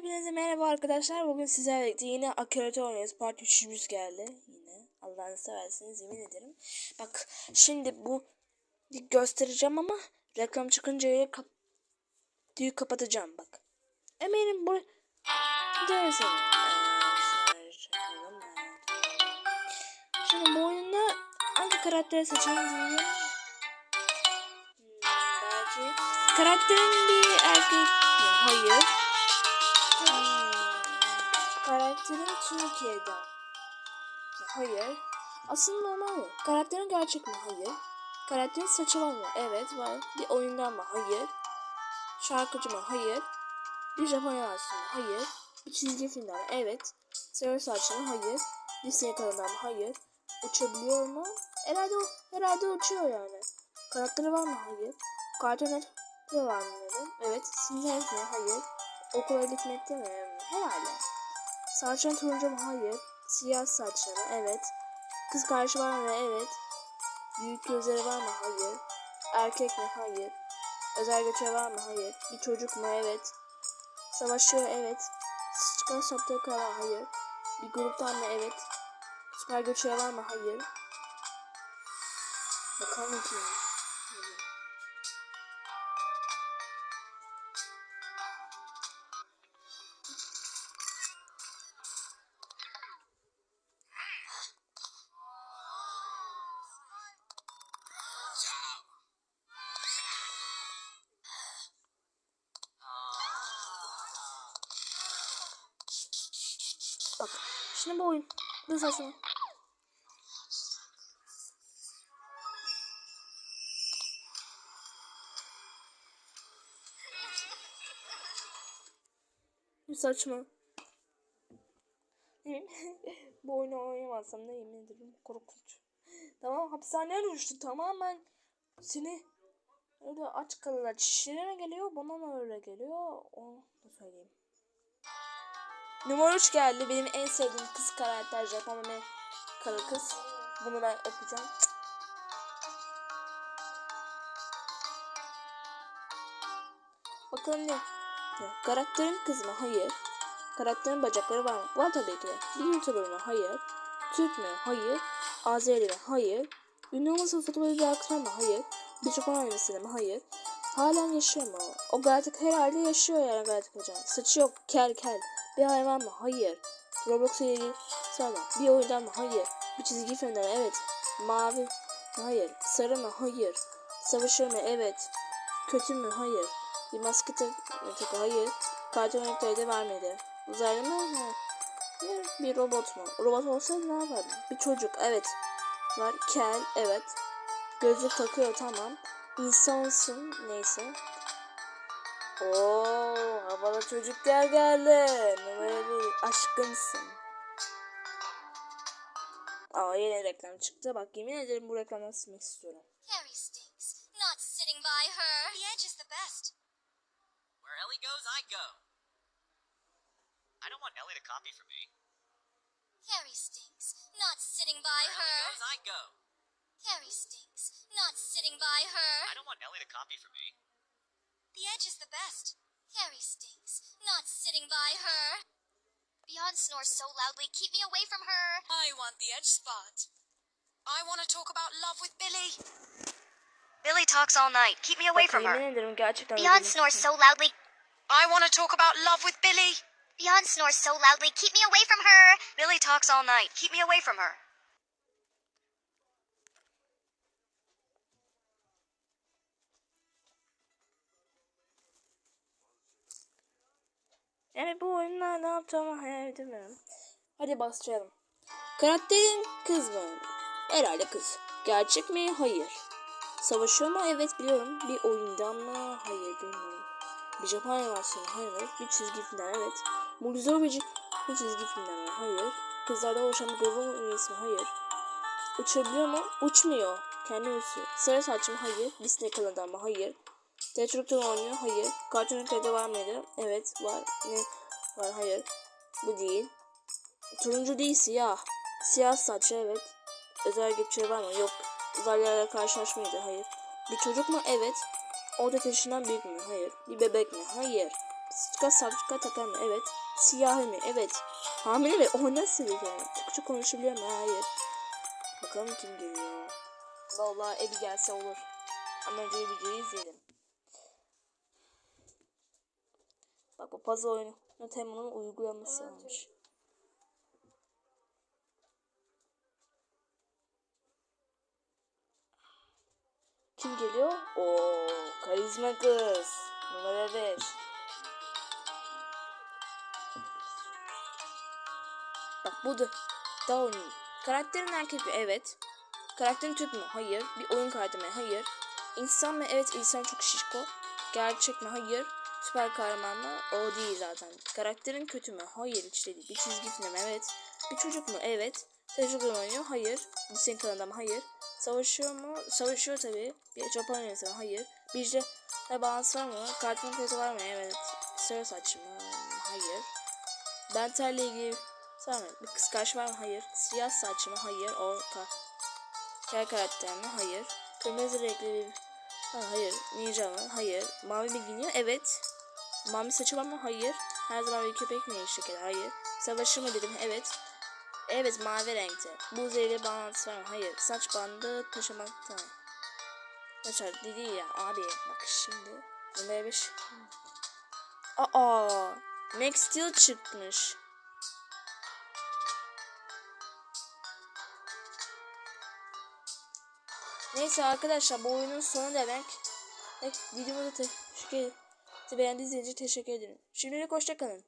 Hepinize merhaba arkadaşlar. Bugün sizlerle birlikte yine Akirata oynuyoruz. Part 3'ümüz geldi. Yine. Allah'ını seversiniz yemin ederim. Bak şimdi bu göstereceğim ama reklam çıkınca kap düğü kapatacağım bak. Eminim bu Dersin. Şimdi bu oyunda hangi karakteri seçelim diyeyim. Hmm, belki karakterin bir erkek? Hayır. Karakterin Türkiye'den. Hayır. Aslında normal mi? Karakterin gerçek mi? Hayır. Karakterin saçı var mı? Evet var. Bir oyundan mı? Hayır. Şarkıcı mı? Hayır. Bir Japonya versiyonu? Hayır. Bir çizgi filmden mi? Evet. Sarı saçlı mı? Hayır. Disney kanalından mı? Hayır. Uçabiliyor mu? Herhalde, herhalde uçuyor yani. Karakteri var mı? Hayır. Cartoon Network'te var mı? Evet. Sinirlenmiş mi? Hayır. Okula gitmekte mi? Herhalde. Saçların turuncu mu? Hayır. Siyah saçları. Evet. Kız kardeşi var mı? Evet. Büyük gözleri var mı? Hayır. Erkek mi? Hayır. Özel göçer var mı? Hayır. Bir çocuk mu? Evet. Savaşıyor? Evet. Çıkan saptığı kadar? Hayır. Bir gruptan mı? Evet. Süper göçer var mı? Hayır. Bakalım kim? Şimdi bu oyun. Bu saçma. Bu saçma. bu oyunu oynamazsam da yemin ederim korkunç. Tamam hapishaneye düştü tamamen seni öyle aç kalırlar. Çişlerine geliyor bana da öyle geliyor. Onu da söyleyeyim. Numara 3 geldi. Benim en sevdiğim kız karakter Japon anime karı kız. Bunu ben öpeceğim. Bakalım ne? Karakterin kız mı? Hayır. Karakterin bacakları var mı? Var tabii ki de. Bir YouTuber mı? Hayır. Türk mü? Hayır. Azeri mi? Hayır. Ünlü olması futbolu bir aktör mı? Hayır. Bir Japon animesi mi? Hayır. Halen yaşıyor mu? O Galactic herhalde yaşıyor yani Galactic hocam. Saçı yok. Kel kel. Bir hayvan mı? Hayır. Roblox ile ilgili sorma. Bir oyundan mı? Hayır. Bir çizgi filmden mi? Evet. Mavi? Hayır. Sarı mı? Hayır. Savaşır mı? Evet. Kötü mü? Hayır. Bir maske tak tak- Hayır. Karton renkleri vermedi. Uzaylı mı? Ha. Bir, robot mu? Robot olsaydı ne yapardım? Bir çocuk. Evet. Var. Kel. Evet. Gözlük takıyor. Tamam. İnsansın. Neyse. Oo, havalı çocuklar geldi. Numara bir aşkımsın. Aa yine reklam çıktı. Bak yemin ederim bu reklamdan silmek istiyorum. Harry stinks. Not sitting by her. The edge is the best. Where Ellie goes, I go. I don't want Ellie to copy from me. Harry stinks. Not sitting by Where her. Ellie goes, I go. Harry stinks. Not sitting by her. I don't want Ellie to copy for me. The edge is the best. Harry stinks. Not sitting by her. Beyond snores so loudly, keep me away from her. I want the edge spot. I want to talk about love with Billy. Billy talks all night. Keep me away from her. ederim Beyond snores so loudly. I want to talk about love with Billy. Beyond snores so loudly, keep me away from her. Billy talks all night. Keep me away from her. Yani bu oyunla ne yapacağımı hayal edemiyorum. Hadi başlayalım. Karakterin kız mı? Herhalde kız. Gerçek mi? Hayır. Savaşıyor mu? Evet biliyorum. Bir oyundan mı? Hayır bilmiyorum. Bir Japon animasyonu? Hayır. Bir çizgi filmden evet. Mucize bir, bir çizgi filmden mi? Hayır. Kızlarda oluşan bir grubun üyesi mi? Hayır. Uçabiliyor mu? Uçmuyor. Kendi uçuyor. Sarı saç mı? Hayır. Disney kanalından mı? Hayır. Teatrik'ten oynuyor. Hayır. Cartoon Network'te var mıydı? Evet var. Ne var? Hayır. Bu değil. Turuncu değil siyah. Siyah saç evet. Özel geçiyor var mı? Yok. Uzaylılarla karşılaşmaydı. Hayır. Bir çocuk mu? Evet. 14 yaşından büyük mü? Hayır. Bir bebek mi? Hayır. Sıçka sapçıka takan mı? Evet. Siyahi mi? Evet. Hamile mi? O nasıl yani? Türkçe konuşuluyor mu? Hayır. Bakalım kim geliyor. Vallahi Ebi gelse olur. Ama önce videoyu izleyelim. Bak bu puzzle oyunu. Nutemo'nun uygulaması olmuş. Kim geliyor? Oo, karizma kız. Numara 5. Bak bu da Downey. Karakterin erkek mi? Evet. Karakterin Türk mü? Hayır. Bir oyun kartı mı? Hayır. İnsan mı? Evet insan çok şişko. Gerçek mi? Hayır. Süper kahraman mı? O değil zaten. Karakterin kötü mü? Hayır hiç. Bir çizgi film? Evet. Bir çocuk mu? Evet. Tecrübe oynuyor? Hayır. Disney kanalında mı? Hayır. Savaşıyor mu? Savaşıyor tabii. Bir Japon yönetimi mi? Hayır. Bir de ne bağlantısı var mı? Kartın kötü var mı? Evet. Sarı saç mı? Hayır. Benterle ilgili Sonra bir kıskanç var mı? Hayır. Siyah saç mı? Hayır. O ka Kel karakter mi? Hayır. Kırmızı renkli bir... Ha, hayır. Ninja mı? Hayır. Mavi mi giyiniyor? Evet. Mavi saçı var mı? Hayır. Her zaman bir köpek mi eşlik eder? Hayır. Savaşı mı dedim? Evet. Evet mavi renkte. Bu ile bağlantısı var mı? Hayır. Saç bandı taşımakta. Mesela dedi ya abi bak şimdi. Numara 5. Aa. Max Steel çıkmış. Neyse arkadaşlar bu oyunun sonu demek. Evet, videomu da teşekkür ederim. Beğendiğiniz için teşekkür ederim. Şimdilik hoşçakalın.